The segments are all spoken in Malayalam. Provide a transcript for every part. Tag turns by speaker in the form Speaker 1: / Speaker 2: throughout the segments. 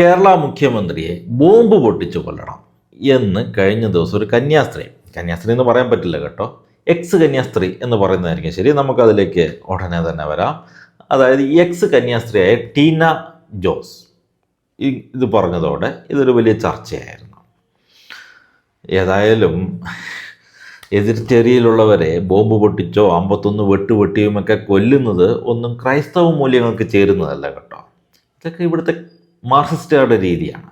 Speaker 1: കേരള മുഖ്യമന്ത്രിയെ ബോംബ് പൊട്ടിച്ചു കൊല്ലണം എന്ന് കഴിഞ്ഞ ദിവസം ഒരു കന്യാസ്ത്രീ കന്യാസ്ത്രീ എന്ന് പറയാൻ പറ്റില്ല കേട്ടോ. എക്സ് കന്യാസ്ത്രീ എന്ന് പറയുന്നതായിരിക്കും. ശരി നമുക്കതിലേക്ക് ഉടനെ തന്നെ വരാം. അതായത് എക്സ് കന്യാസ്ത്രീയായ ടീന ജോസ്. ഇത് പറഞ്ഞതോടെ ഇതൊരു വലിയ ചർച്ചയായിരുന്നു. ഏതായാലും എതിർചേരിയിലുള്ളവരെ ബോംബ് പൊട്ടിച്ചോ അമ്പത്തൊന്ന് വെട്ടുവെട്ടിയുമൊക്കെ കൊല്ലുന്നത് ഒന്നും ക്രൈസ്തവ മൂല്യങ്ങൾക്ക് ചേരുന്നതല്ല കേട്ടോ. ഇതൊക്കെ ഇവിടുത്തെ മാർക്സിസ്റ്റുകാരുടെ രീതിയാണ്.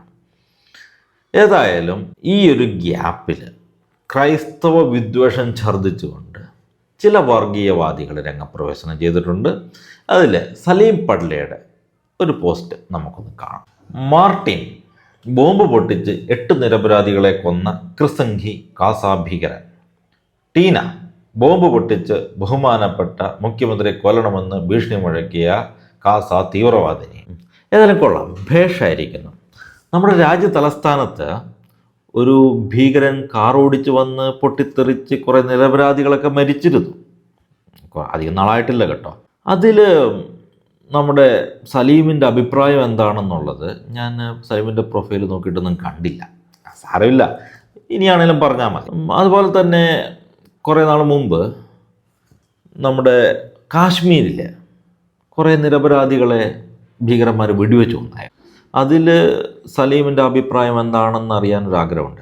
Speaker 1: ഏതായാലും ഈ ഒരു ഗ്യാപ്പിൽ ക്രൈസ്തവ വിദ്വേഷം ഛർദ്ദിച്ചുകൊണ്ട് ചില വർഗീയവാദികൾ രംഗപ്രവേശനം ചെയ്തിട്ടുണ്ട്. അതിൽ സലീം പഡ്ലയുടെ ഒരു പോസ്റ്റ് നമുക്കൊന്ന് കാണാം. മാർട്ടിൻ ബോംബ് പൊട്ടിച്ച് എട്ട് നിരപരാധികളെ കൊന്ന ക്രിസംഘി കാസാഭീകരൻ ടീന ബോംബ് പൊട്ടിച്ച് ബഹുമാനപ്പെട്ട മുഖ്യമന്ത്രി കൊല്ലണമെന്ന് ഭീഷണി മുഴക്കിയ കാസ തീവ്രവാദിനി. ഏതായാലും കൊള്ളാം. ഭേഷായിരിക്കുന്നു. നമ്മുടെ രാജ്യ തലസ്ഥാനത്ത് ഒരു ഭീകരൻ കാറോടിച്ച് വന്ന് പൊട്ടിത്തെറിച്ച് കുറേ നിരപരാധികളൊക്കെ മരിച്ചിരുന്നു. അധികം നാളായിട്ടില്ല കേട്ടോ. അതിൽ നമ്മുടെ സലീമിന്റെ അഭിപ്രായം എന്താണെന്നുള്ളത് ഞാൻ സലീമിന്റെ പ്രൊഫൈൽ നോക്കിയിട്ടൊന്നും കണ്ടില്ല. സാരമില്ല. ഇനിയാണേലും പറഞ്ഞാൽ മതി. അതുപോലെ തന്നെ കുറേ നാൾ മുമ്പ് നമ്മുടെ കാശ്മീരിൽ കുറേ നിരപരാധികളെ ഭീകരന്മാർ വെടിവെച്ച് കൊന്നായ അതിൽ സലീമിന്റെ അഭിപ്രായം എന്താണെന്ന് അറിയാൻ ഒരു ആഗ്രഹമുണ്ട്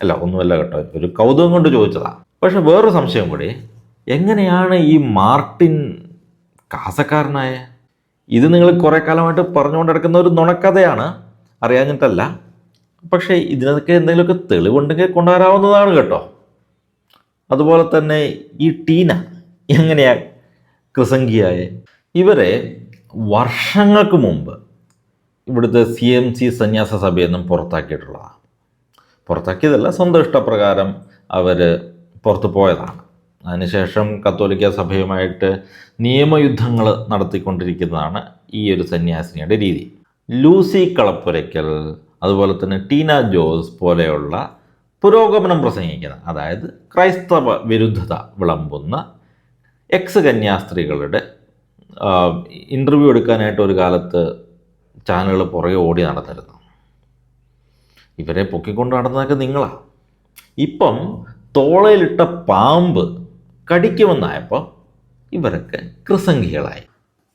Speaker 1: അല്ല ഒന്നുമല്ല കേട്ടോ. ഒരു കൗതുകം കൊണ്ട് ചോദിച്ചതാണ് പക്ഷെ വേറൊരു സംശയം കൂടി. എങ്ങനെയാണ് ഈ മാർട്ടിൻ കാസക്കാരനായ? ഇത് നിങ്ങൾ കുറേ കാലമായിട്ട് പറഞ്ഞുകൊണ്ട് നടക്കുന്ന ഒരു നുണക്കഥയാണ്. അറിയാഞ്ഞിട്ടല്ല. പക്ഷേ ഇതിനൊക്കെ എന്തെങ്കിലുമൊക്കെ തെളിവുണ്ടെങ്കിൽ കൊണ്ടുവരാവുന്നതാണ് കേട്ടോ. അതുപോലെ തന്നെ ഈ ടീന എങ്ങനെയാ കൃസംഗിയായ ഇവരെ വർഷങ്ങൾക്ക് മുമ്പ് ഇവിടുത്തെ സി എം സി സന്യാസ സഭയിൽ നിന്നും പുറത്താക്കിയിട്ടുള്ളതാണ്. പുറത്താക്കിയതല്ല സ്വന്തം ഇഷ്ടപ്രകാരം അവർ പുറത്തു പോയതാണ്. അതിനുശേഷം കത്തോലിക്ക സഭയുമായിട്ട് നിയമയുദ്ധങ്ങൾ നടത്തിക്കൊണ്ടിരിക്കുന്നതാണ് ഈ ഒരു സന്യാസിനിയുടെ രീതി. ലൂസി കളപ്പുരയ്ക്കൽ അതുപോലെ തന്നെ ടീന ജോസ് പോലെയുള്ള പുരോഗമനം പ്രസംഗിക്കുന്ന അതായത് ക്രൈസ്തവ വിരുദ്ധത വിളമ്പുന്ന എക്സ് കന്യാസ്ത്രീകളുടെ ഇന്റർവ്യൂ എടുക്കാനായിട്ട് ഒരു കാലത്ത് ചാനലുകൾ പുറകെ ഓടി നടന്നിരുന്നു. ഇവരെ പൊക്കിക്കൊണ്ട് നടന്നതൊക്കെ നിങ്ങളാണ് ഇപ്പം തോളയിലിട്ട പാമ്പ് കടിക്കുമെന്നായപ്പോൾ ഇവരൊക്കെ കൃസംഖികളായി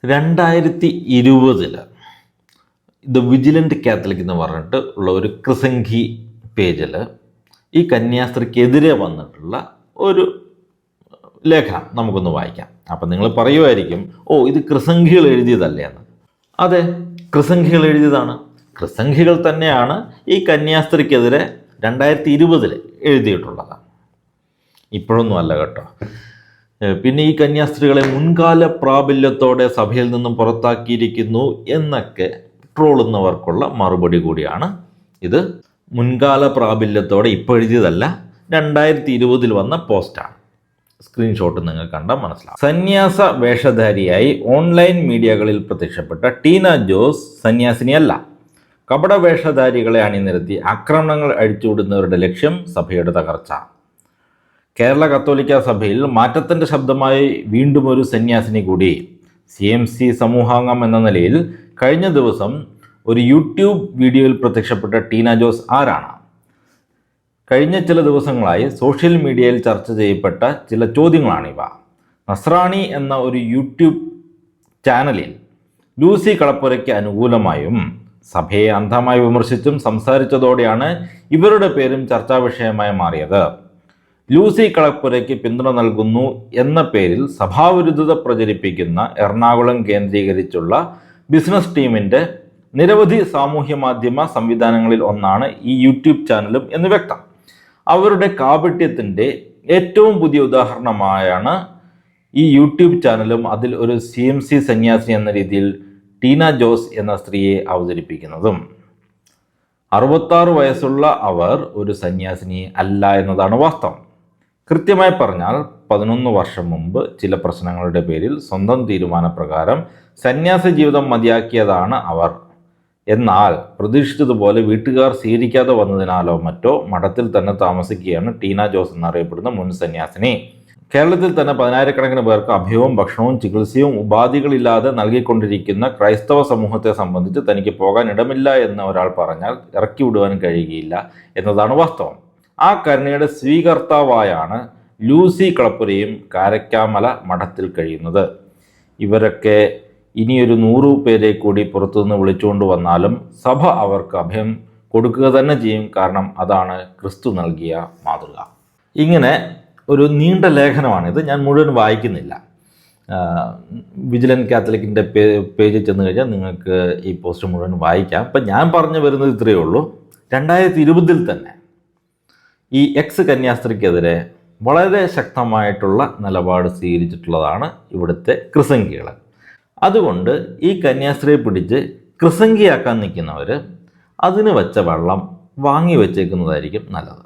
Speaker 1: രണ്ടായിരത്തി ഇരുപതിൽ ദ വിജിലന്റ് കാത്തലിക് എന്ന് പറഞ്ഞിട്ട് ഉള്ള ഒരു കൃസംഖി പേജിൽ ഈ കന്യാസ്ത്രീക്കെതിരെ വന്നിട്ടുള്ള ഒരു ലേഖനം നമുക്കൊന്ന് വായിക്കാം. അപ്പം നിങ്ങൾ പറയുമായിരിക്കും ഓ ഇത് കൃസംഖികൾ എഴുതിയതല്ലേ എന്ന്. അതെ കൃസംഖികൾ എഴുതിയതാണ്. കൃസംഖികൾ തന്നെയാണ് ഈ കന്യാസ്ത്രീക്കെതിരെ രണ്ടായിരത്തി ഇരുപതിൽ എഴുതിയിട്ടുള്ളത്. ഇപ്പോഴൊന്നും അല്ല കേട്ടോ. പിന്നെ ഈ കന്യാസ്ത്രീകളെ മുൻകാല പ്രാബല്യത്തോടെ സഭയിൽ നിന്നും പുറത്താക്കിയിരിക്കുന്നു എന്നൊക്കെ ട്രോളുന്നവർക്കുള്ള മറുപടി കൂടിയാണ്. ഇത് മുൻകാല പ്രാബല്യത്തോടെ ഇപ്പോൾ എഴുതിയതല്ല രണ്ടായിരത്തി ഇരുപതിൽ വന്ന പോസ്റ്റാണ്. സ്ക്രീൻഷോട്ട് നിങ്ങൾ കണ്ടാൽ മനസ്സിലാവും. സന്യാസ വേഷധാരിയായി ഓൺലൈൻ മീഡിയകളിൽ പ്രത്യക്ഷപ്പെട്ട ടീന ജോസ് സന്യാസിനിയല്ല. കപട വേഷധാരികളെ അണിനിരത്തി ആക്രമണങ്ങൾ അഴിച്ചുവിടുന്നവരുടെ ലക്ഷ്യം സഭയുടെ തകർച്ച. കേരള കത്തോലിക്ക സഭയിൽ മാറ്റത്തിന്റെ ശബ്ദമായി വീണ്ടും ഒരു സന്യാസിനി കൂടി. സി എം സി സമൂഹാംഗം എന്ന നിലയിൽ കഴിഞ്ഞ ദിവസം ഒരു യൂട്യൂബ് വീഡിയോയിൽ പ്രത്യക്ഷപ്പെട്ട ടീന ജോസ് ആരാണ്? കഴിഞ്ഞ ചില ദിവസങ്ങളായി സോഷ്യൽ മീഡിയയിൽ ചർച്ച ചെയ്യപ്പെട്ട ചില ചോദ്യങ്ങളാണിവ. നസ്രാണി എന്ന ഒരു യൂട്യൂബ് ചാനലിൽ ലൂസി കളപ്പുരയ്ക്ക് അനുകൂലമായും സഭയെ അന്ധമായി വിമർശിച്ചും സംസാരിച്ചതോടെയാണ് ഇവരുടെ പേരും ചർച്ചാ വിഷയമായി മാറിയത്. ലൂസി കളപ്പുരയ്ക്ക് പിന്തുണ നൽകുന്നു എന്ന പേരിൽ സഭാവിരുദ്ധത പ്രചരിപ്പിക്കുന്ന എറണാകുളം കേന്ദ്രീകരിച്ചുള്ള ബിസിനസ് ടീമിന്റെ നിരവധി സാമൂഹ്യ മാധ്യമ സംവിധാനങ്ങളിൽ ഒന്നാണ് ഈ യൂട്യൂബ് ചാനലും എന്ന് വ്യക്തം. അവരുടെ കാപട്യത്തിന്റെ ഏറ്റവും പുതിയ ഉദാഹരണമായാണ് ഈ യൂട്യൂബ് ചാനലും അതിൽ ഒരു സി എം സി സന്യാസി എന്ന രീതിയിൽ ടീന ജോസ് എന്ന സ്ത്രീയെ അവതരിപ്പിക്കുന്നതും. അറുപത്താറ് വയസ്സുള്ള അവർ ഒരു സന്യാസിനി അല്ല എന്നതാണ് വാസ്തവം. കൃത്യമായി പറഞ്ഞാൽ പതിനൊന്ന് വർഷം മുമ്പ് ചില പ്രശ്നങ്ങളുടെ പേരിൽ സ്വന്തം തീരുമാനപ്രകാരം സന്യാസ ജീവിതം മതിയാക്കിയതാണ് അവർ എന്നാൽ പ്രതീക്ഷിച്ചതുപോലെ വീട്ടുകാർ സ്വീകരിക്കാതെ വന്നതിനാലോ മറ്റോ മഠത്തിൽ തന്നെ താമസിക്കുകയാണ് ടീന ജോസ് എന്നറിയപ്പെടുന്ന മുൻ സന്യാസിനി. കേരളത്തിൽ തന്നെ പതിനായിരക്കണക്കിന് പേർക്ക് അഭയവും ഭക്ഷണവും ചികിത്സയും ഉപാധികളില്ലാതെ നൽകിക്കൊണ്ടിരിക്കുന്ന ക്രൈസ്തവ സമൂഹത്തെ സംബന്ധിച്ച് തനിക്ക് പോകാൻ ഇടമില്ല എന്ന് ഒരാൾ പറഞ്ഞാൽ ഇറക്കി വിടുവാൻ കഴിയുകയില്ല എന്നതാണ് വാസ്തവം. ആ കരുണയുടെ സ്വീകർത്താവായാണ് ലൂസി കളപ്പുരയും കാരക്കാമല മഠത്തിൽ കഴിയുന്നത്. ഇവരൊക്കെ ഇനിയൊരു നൂറു പേരെ കൂടി പുറത്തുനിന്ന് വിളിച്ചുകൊണ്ട് വന്നാലും സഭ അവർക്ക് അഭയം കൊടുക്കുക തന്നെ ചെയ്യും. കാരണം അതാണ് ക്രിസ്തു നൽകിയ മാതൃക. ഇങ്ങനെ ഒരു നീണ്ട ലേഖനമാണിത്. ഞാൻ മുഴുവൻ വായിക്കുന്നില്ല. വിജിലൻ കാത്തലിക്കിന്റെ പേജിൽ ചെന്ന് കഴിഞ്ഞാൽ നിങ്ങൾക്ക് ഈ പോസ്റ്റ് മുഴുവൻ വായിക്കാം. അപ്പം ഞാൻ പറഞ്ഞു വരുന്നത് ഇത്രയേ ഉള്ളൂ. രണ്ടായിരത്തി ഇരുപതിൽ തന്നെ ഈ എക്സ് കന്യാസ്ത്രീക്കെതിരെ വളരെ ശക്തമായിട്ടുള്ള നിലപാട് സ്വീകരിച്ചിട്ടുള്ളതാണ് ഇവിടുത്തെ ക്രിസംഗികൾ അതുകൊണ്ട് ഈ കന്യാസ്ത്രീയെ പിടിച്ച് കൃസംഗിയാക്കാൻ നിൽക്കുന്നവർ അതിന് വെച്ച വെള്ളം വാങ്ങി വെച്ചേക്കുന്നതായിരിക്കും നല്ലത്.